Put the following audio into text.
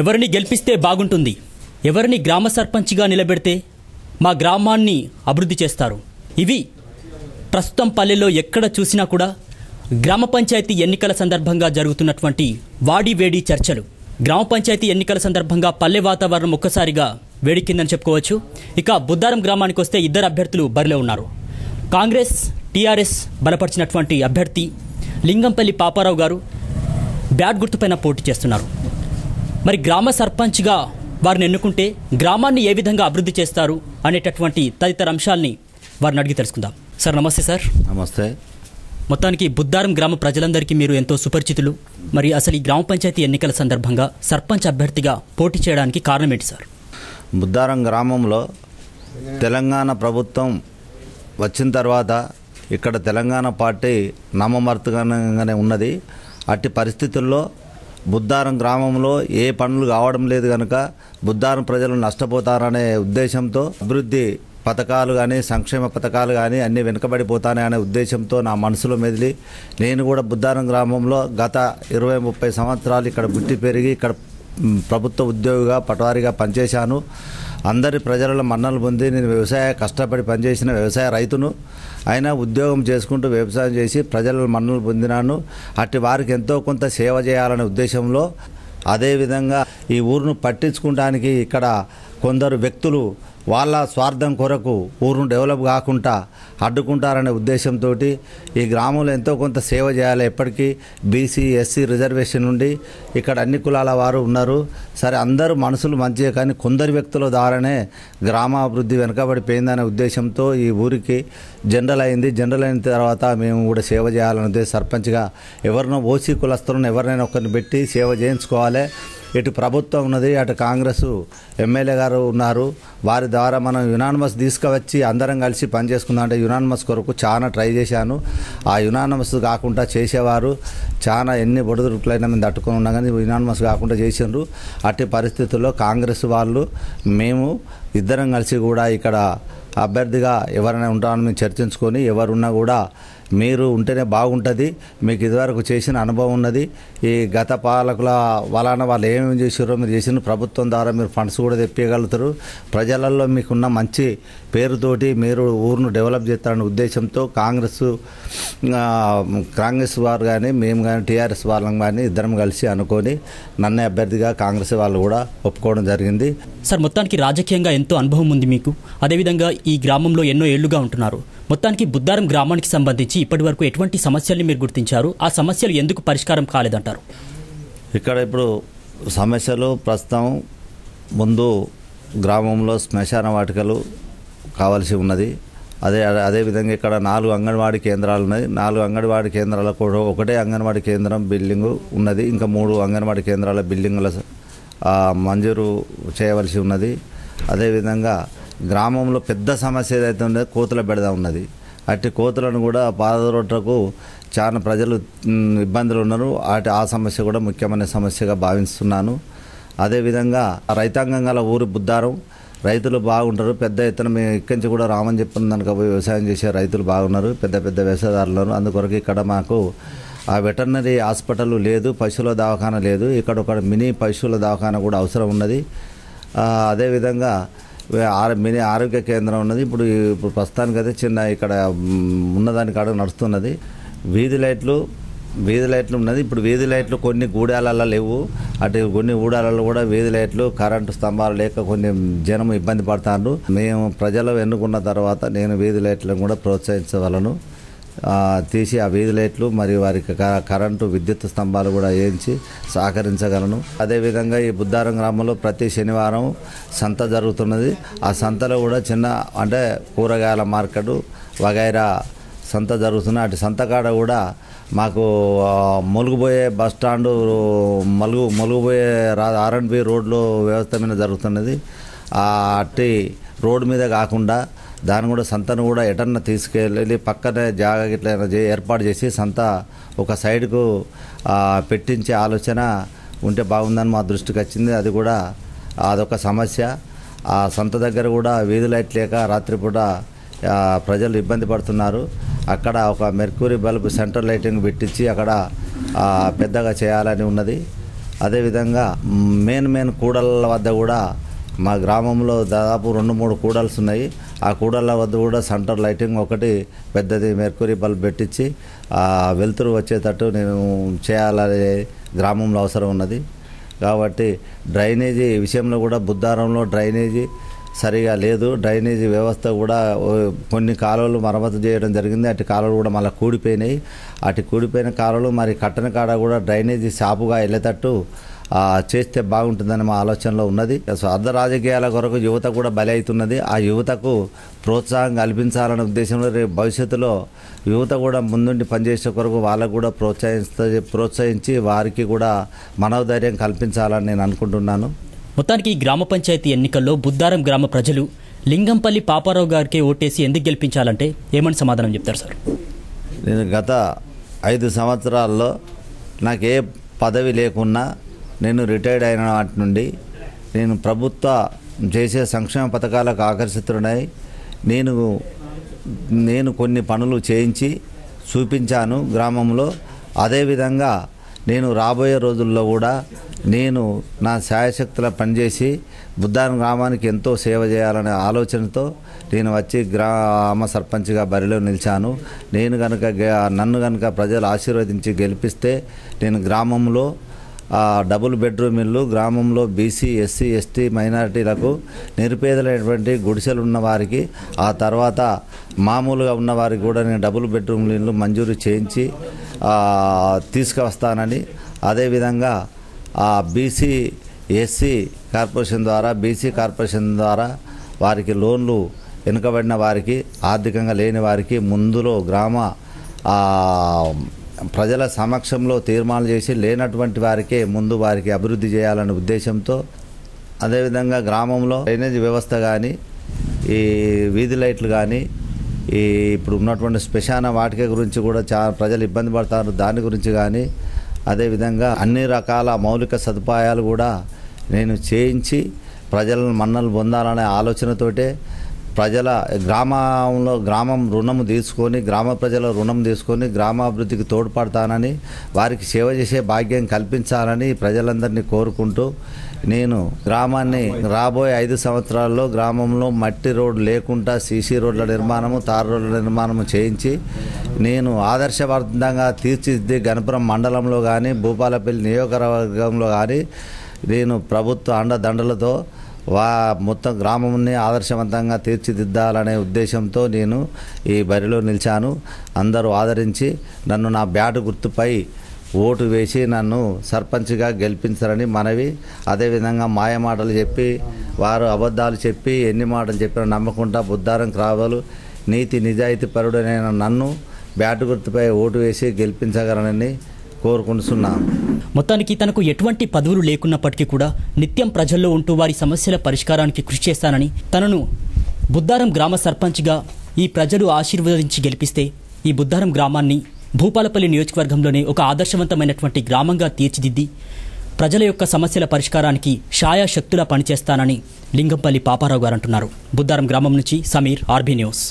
ఎవరిని గెలిపిస్తే బాగుంటుంది ఎవరిని గ్రామ సర్పంచ్గా నిలబెడితే మా గ్రామాన్ని అభివృద్ధి చేస్తారు. ఇవి ప్రస్తుతం పల్లెల్లో ఎక్కడ చూసినా కూడా గ్రామ పంచాయతీ ఎన్నికల సందర్భంగా జరుగుతున్నటువంటి వాడి వేడి చర్చలు. గ్రామ పంచాయతీ ఎన్నికల సందర్భంగా పల్లె వాతావరణం ఒక్కసారిగా వేడికిందని చెప్పుకోవచ్చు. ఇక బుద్దారం గ్రామానికి వస్తే ఇద్దరు అభ్యర్థులు బరిలో ఉన్నారు. కాంగ్రెస్ టీఆర్ఎస్ బలపరిచినటువంటి అభ్యర్థి లింగంపల్లి పాపారావు గారు బ్యాట్ గుర్తుపైన పోటీ చేస్తున్నారు. మరి గ్రామ సర్పంచ్గా వారిని ఎన్నుకుంటే గ్రామాన్ని ఏ విధంగా అభివృద్ధి చేస్తారు అనేటటువంటి తదితర అంశాల్ని వారిని అడిగి తెలుసుకుందాం. సార్ నమస్తే సార్. నమస్తే. మొత్తానికి బుద్దారం గ్రామ ప్రజలందరికీ మీరు ఎంతో సుపరిచితులు. మరి అసలు ఈ గ్రామ పంచాయతీ ఎన్నికల సందర్భంగా సర్పంచ్ అభ్యర్థిగా పోటీ చేయడానికి కారణం ఏంటి సార్? బుద్దారం గ్రామంలో తెలంగాణ ప్రభుత్వం వచ్చిన తర్వాత ఇక్కడ తెలంగాణ పార్టీ నామమార్తగానే ఉన్నది. అట్టి పరిస్థితుల్లో బుద్ధారం గ్రామంలో ఏ పనులు కావడం లేదు కనుక బుద్ధారం ప్రజలు నష్టపోతారనే ఉద్దేశంతో అభివృద్ధి పథకాలు కానీ సంక్షేమ పథకాలు కానీ అన్నీ వెనుకబడిపోతానే అనే ఉద్దేశంతో నా మనసులో మెదిలి నేను కూడా బుద్ధారం గ్రామంలో గత ఇరవై ముప్పై సంవత్సరాలు ఇక్కడ బుట్టి పెరిగి ఇక్కడ ప్రభుత్వ ఉద్యోగిగా పటవారిగా పనిచేశాను. అందరి ప్రజలలో మన్నలు పొంది నేను వ్యవసాయ కష్టపడి పనిచేసిన వ్యవసాయ రైతును. అయినా ఉద్యోగం చేసుకుంటూ వ్యవసాయం చేసి ప్రజల మన్నలు పొందినాను. అట్టి వారికి ఎంతో కొంత సేవ చేయాలనే ఉద్దేశంలో అదేవిధంగా ఈ ఊరును పట్టించుకోవడానికి ఇక్కడ కొందరు వ్యక్తులు వాళ్ళ స్వార్థం కొరకు ఊరును డెవలప్ కాకుండా అడ్డుకుంటారనే ఉద్దేశంతో ఈ గ్రామంలో ఎంతో కొంత సేవ చేయాలి. ఎప్పటికీ బీసీ ఎస్సీ రిజర్వేషన్ నుండి ఇక్కడ అన్ని కులాల వారు ఉన్నారు. సరే అందరూ మనసులు మంచిగా కానీ కొందరు వ్యక్తుల ద్వారానే గ్రామాభివృద్ధి వెనుకబడిపోయిందనే ఉద్దేశంతో ఈ ఊరికి జనరల్ అయింది. జనరల్ అయిన తర్వాత మేము కూడా సేవ చేయాలనే సర్పంచ్గా ఎవరినో ఓసీ కులస్తులను ఎవరినైనా ఒకరిని పెట్టి సేవ చేయించుకోవాలి. ఇటు ప్రభుత్వం ఉన్నది అటు కాంగ్రెస్ ఎమ్మెల్యే గారు ఉన్నారు. వారి ద్వారా మనం యునానిమస్ తీసుకువచ్చి అందరం కలిసి పనిచేసుకుందాం అంటే యునానిమస్ కొరకు చాలా ట్రై చేశాను. ఆ యునానిమస్ కాకుండా చేసేవారు. చాలా ఎన్ని బొడుదురుకులైనా మేము తట్టుకొని ఉన్నాం కానీ యునానిమస్ కాకుండా చేసిండ్రు. అట్టి పరిస్థితుల్లో కాంగ్రెస్ వాళ్ళు మేము ఇద్దరం కలిసి కూడా ఇక్కడ అభ్యర్థిగా ఎవరైనా ఉంటామని మేము చర్చించుకొని ఎవరున్నా కూడా మీరు ఉంటేనే బాగుంటుంది. మీకు ఇదివరకు చేసిన అనుభవం ఉన్నది. ఈ గత పాలకుల వలన వాళ్ళు ఏమేమి చేసారో మీరు చేసిన ప్రభుత్వం ద్వారా మీరు ఫండ్స్ కూడా తెప్పించగలుగుతారు ప్రజలలో మీకున్న మంచి పేరుతోటి మీరు ఊరును డెవలప్ చేస్తారనే ఉద్దేశంతో కాంగ్రెస్ కాంగ్రెస్ వారు కానీ మేము కానీ టీఆర్ఎస్ వాళ్ళం కానీ ఇద్దరం కలిసి అనుకొని నన్నే అభ్యర్థిగా కాంగ్రెస్ వాళ్ళు కూడా ఒప్పుకోవడం జరిగింది. సార్ మొత్తానికి రాజకీయంగా ఎంతో అనుభవం ఉంది మీకు. అదేవిధంగా ఈ గ్రామంలో ఎన్నో ఏళ్ళుగా ఉంటున్నారు. మొత్తానికి బుద్ధారం గ్రామానికి సంబంధించి ఇప్పటి వరకు ఎటువంటి సమస్యల్ని మీరు గుర్తించారు? ఆ సమస్యలు ఎందుకు పరిష్కారం కాలేదంటారు? ఇక్కడ ఇప్పుడు సమస్యలు ప్రస్తుతం ముందు గ్రామంలో శ్మశాన వాటికలు కావాల్సి ఉన్నది. అదే అదేవిధంగా ఇక్కడ నాలుగు అంగన్వాడీ కేంద్రాలు ఉన్నాయి. నాలుగు అంగన్వాడీ కేంద్రాలకు కూడా ఒకటే అంగన్వాడీ కేంద్రం బిల్డింగు ఉన్నది. ఇంకా మూడు అంగన్వాడీ కేంద్రాల బిల్డింగుల మంజూరు చేయవలసి ఉన్నది. అదేవిధంగా గ్రామంలో పెద్ద సమస్య ఏదైతే ఉందో కోతుల బెడద ఉన్నది. అట్టి కోతులను కూడా పాదరొట్టకు చాలా ప్రజలు ఇబ్బందులు ఉన్నారు. అటు ఆ సమస్య కూడా ముఖ్యమైన సమస్యగా భావిస్తున్నాను. అదేవిధంగా రైతాంగం గల ఊరు బుద్ధారం రైతులు బాగుంటారు. పెద్ద ఎత్తున మేము ఇక్కడి నుంచి కూడా రామని చెప్పిన దానికి వ్యవసాయం చేసే రైతులు బాగున్నారు. పెద్ద పెద్ద వ్యవసాయదారులు అందుకొరకు ఇక్కడ మాకు ఆ వెటర్నరీ హాస్పిటల్ లేదు పశువుల దవాఖాన లేదు. ఇక్కడ ఒక మినీ పశువుల దవాఖాన కూడా అవసరం ఉన్నది. అదేవిధంగా మినీ ఆరోగ్య కేంద్రం ఉన్నది. ఇప్పుడు ఇప్పుడు ప్రస్తుతానికి అయితే చిన్న ఇక్కడ ఉన్నదాని కాడ నడుస్తున్నది. వీధి లైట్లు వీధి లైట్లు ఉన్నది. ఇప్పుడు వీధి లైట్లు కొన్ని గూడాలలో లేవు. అటు కొన్ని ఊడాలలో కూడా వీధి లైట్లు కరెంటు స్తంభాలు లేక కొన్ని జనం ఇబ్బంది పడతారు మేము ప్రజలు ఎన్నుకున్న తర్వాత నేను వీధి లైట్లను కూడా ప్రోత్సహించవలను. తీసి ఆ వీధి లైట్లు మరియు వారికి క- కరెంటు విద్యుత్ స్తంభాలు కూడా వేయించి సహకరించగలను. అదేవిధంగా ఈ బుద్ధారం గ్రామంలో ప్రతి శనివారం సంత జరుగుతున్నది. ఆ సంతలో కూడా చిన్న అంటే కూరగాయల మార్కెట్ వగైరా సంత జరుగుతున్న అటు సంత కాడ కూడా మాకు మొలుగుపోయే బస్ స్టాండు మలుగు ములుగుపోయే రా ఆర్ఎండ్బి రోడ్లో వ్యవస్థ మీద జరుగుతున్నది. అట్టి రోడ్డు మీద కాకుండా దాన్ని కూడా సంతను కూడా ఎటన్న తీసుకెళ్ళి పక్కనే జాగా ఇట్లా ఏర్పాటు చేసి సంత ఒక సైడ్కు పెట్టించే ఆలోచన ఉంటే బాగుందని మా దృష్టికి వచ్చింది. అది కూడా అదొక సమస్య. ఆ సంత దగ్గర కూడా వీధి లైట్ లేక రాత్రిపూట ప్రజలు ఇబ్బంది పడుతున్నారు. అక్కడ ఒక మెర్క్యూరీ బల్బ్ సెంటర్ లైటింగ్ పెట్టించి అక్కడ పెద్దగా చేయాలని ఉన్నది. అదేవిధంగా మెయిన్ మెయిన్ కూడళ్ళ వద్ద కూడా మా గ్రామంలో దాదాపు రెండు మూడు కూడల్స్ ఉన్నాయి. ఆ కూడళ్ళ వద్ద కూడా సెంటర్ లైటింగ్ ఒకటి పెద్దది మెర్కూరీ బల్బ్ పెట్టించి ఆ వెలుతురు వచ్చేటట్టు నేను చేయాలనే గ్రామంలో అవసరం ఉన్నది. కాబట్టి డ్రైనేజీ విషయంలో కూడా బుద్ధారంలో డ్రైనేజీ సరిగా లేదు. డ్రైనేజీ వ్యవస్థ కూడా కొన్ని కాలువలు మరమ్మతు చేయడం జరిగింది. అటు కాలువలు కూడా మళ్ళీ కూడిపోయినాయి. అటు కూడిపోయిన కాలువలు మరి కట్టని కాడ కూడా డ్రైనేజీ షాపుగా వెళ్ళేటట్టు చేస్తే బాగుంటుందని మా ఆలోచనలో ఉన్నది. స్వార్థ రాజకీయాల కొరకు యువత కూడా బలి అవుతున్నది ఆ యువతకు ప్రోత్సాహం కల్పించాలనే ఉద్దేశంలో రేపు భవిష్యత్తులో యువత కూడా ముందుండి పనిచేసే కొరకు వాళ్ళకు కూడా ప్రోత్సహిస్త ప్రోత్సహించి వారికి కూడా మనోధైర్యం కల్పించాలని నేను అనుకుంటున్నాను. మొత్తానికి ఈ గ్రామ పంచాయతీ ఎన్నికల్లో బుద్దారం గ్రామ ప్రజలు లింగంపల్లి పాపారావు గారికి ఓటేసి ఎందుకు గెలిపించాలంటే ఏమని సమాధానం చెప్తారు సార్? నేను గత ఐదు సంవత్సరాల్లో నాకు ఏ పదవి లేకున్నా నేను రిటైర్డ్ అయిన వాటి నుండి నేను ప్రభుత్వ చేసే సంక్షేమ పథకాలకు ఆకర్షితుడై నేను నేను కొన్ని పనులు చేయించి చూపించాను గ్రామంలో. అదేవిధంగా నేను రాబోయే రోజుల్లో కూడా నేను నా శాయశక్తుల పనిచేసి బుద్ధారం గ్రామానికి ఎంతో సేవ చేయాలనే ఆలోచనతో నేను వచ్చి గ్రామ సర్పంచ్గా బరిలో నిలిచాను. నేను కనుక నన్ను కనుక ప్రజలు ఆశీర్వదించి గెలిపిస్తే నేను గ్రామంలో డబుల్ బెడ్రూమ్ ఇల్లు గ్రామంలో బీసీ ఎస్సీ ఎస్టీ మైనారిటీలకు నిరుపేదలైనటువంటి గుడిసెలు ఉన్న వారికి ఆ తర్వాత మామూలుగా ఉన్న వారికి కూడా నేను డబుల్ బెడ్రూమ్ ఇల్లు మంజూరు చేయించి తీసుకువస్తానని. అదేవిధంగా ఆ బీసీ ఎస్సీ కార్పొరేషన్ ద్వారా బీసీ కార్పొరేషన్ ద్వారా వారికి లోన్లు వెనుకబడిన వారికి ఆర్థికంగా లేని వారికి ముందులో గ్రామ ప్రజల సమక్షంలో తీర్మానాలు చేసి లేనటువంటి వారికే ముందు వారికి అభివృద్ధి చేయాలనే ఉద్దేశంతో అదేవిధంగా గ్రామంలో డ్రైనేజ్ వ్యవస్థ కానీ ఈ వీధి లైట్లు కానీ ఈ ఇప్పుడు ఉన్నటువంటి శ్మశాన వాటిక గురించి కూడా చాలా ప్రజలు ఇబ్బంది పడతారు. దాని గురించి కానీ అదేవిధంగా అన్ని రకాల మౌలిక సదుపాయాలు కూడా నేను చేయించి ప్రజలను మన్నలు పొందాలనే ఆలోచనతోటే ప్రజల గ్రామంలో గ్రామం రుణం తీసుకొని గ్రామ ప్రజల రుణం తీసుకొని గ్రామాభివృద్ధికి తోడ్పడతానని వారికి సేవ చేసే భాగ్యం కల్పించాలని ప్రజలందరినీ కోరుకుంటూ నేను గ్రామాన్ని రాబోయే ఐదు సంవత్సరాల్లో గ్రామంలో మట్టి రోడ్డు లేకుండా సీసీ రోడ్ల నిర్మాణము తార్ రోడ్ల నిర్మాణము చేయించి నేను ఆదర్శవంతంగా తీర్చిదిద్ది గణపురం మండలంలో కానీ భూపాలపల్లి నియోజకవర్గంలో కానీ నేను ప్రభుత్వ అండదండలతో వా మొత్తం గ్రామంని ఆదర్శవంతంగా తీర్చిదిద్దాలనే ఉద్దేశంతో నేను ఈ బరిలో నిలిచాను. అందరూ ఆదరించి నన్ను నా బ్యాటు గుర్తుపై ఓటు వేసి నన్ను సర్పంచ్గా గెలిపించారని మనవి అదేవిధంగా మాయమాటలు చెప్పి వారు అబద్ధాలు చెప్పి ఎన్ని మాటలు చెప్పినా నమ్మకుండా బుద్ధారం క్రావలు నీతి నిజాయితీ పరుడనైన నన్ను బ్యాటు గుర్తుపై ఓటు వేసి గెలిపించగలనని కోరుకుంటున్నాను. మొత్తానికి తనకు ఎటువంటి పదవులు లేకున్నప్పటికీ కూడా నిత్యం ప్రజల్లో ఉంటూ వారి సమస్యల పరిష్కారానికి కృషి చేస్తానని తనను బుద్దారం గ్రామ సర్పంచ్గా ఈ ప్రజలు ఆశీర్వదించి గెలిపిస్తే ఈ బుద్దారం గ్రామాన్ని భూపాలపల్లి నియోజకవర్గంలోనే ఒక ఆదర్శవంతమైనటువంటి గ్రామంగా తీర్చిదిద్ది ప్రజల యొక్క సమస్యల పరిష్కారానికి షాయాశక్తులా పనిచేస్తానని లింగంపల్లి పాపారావు గారు అంటున్నారు. బుద్దారం గ్రామం నుంచి సమీర్ ఆర్బీ న్యూస్.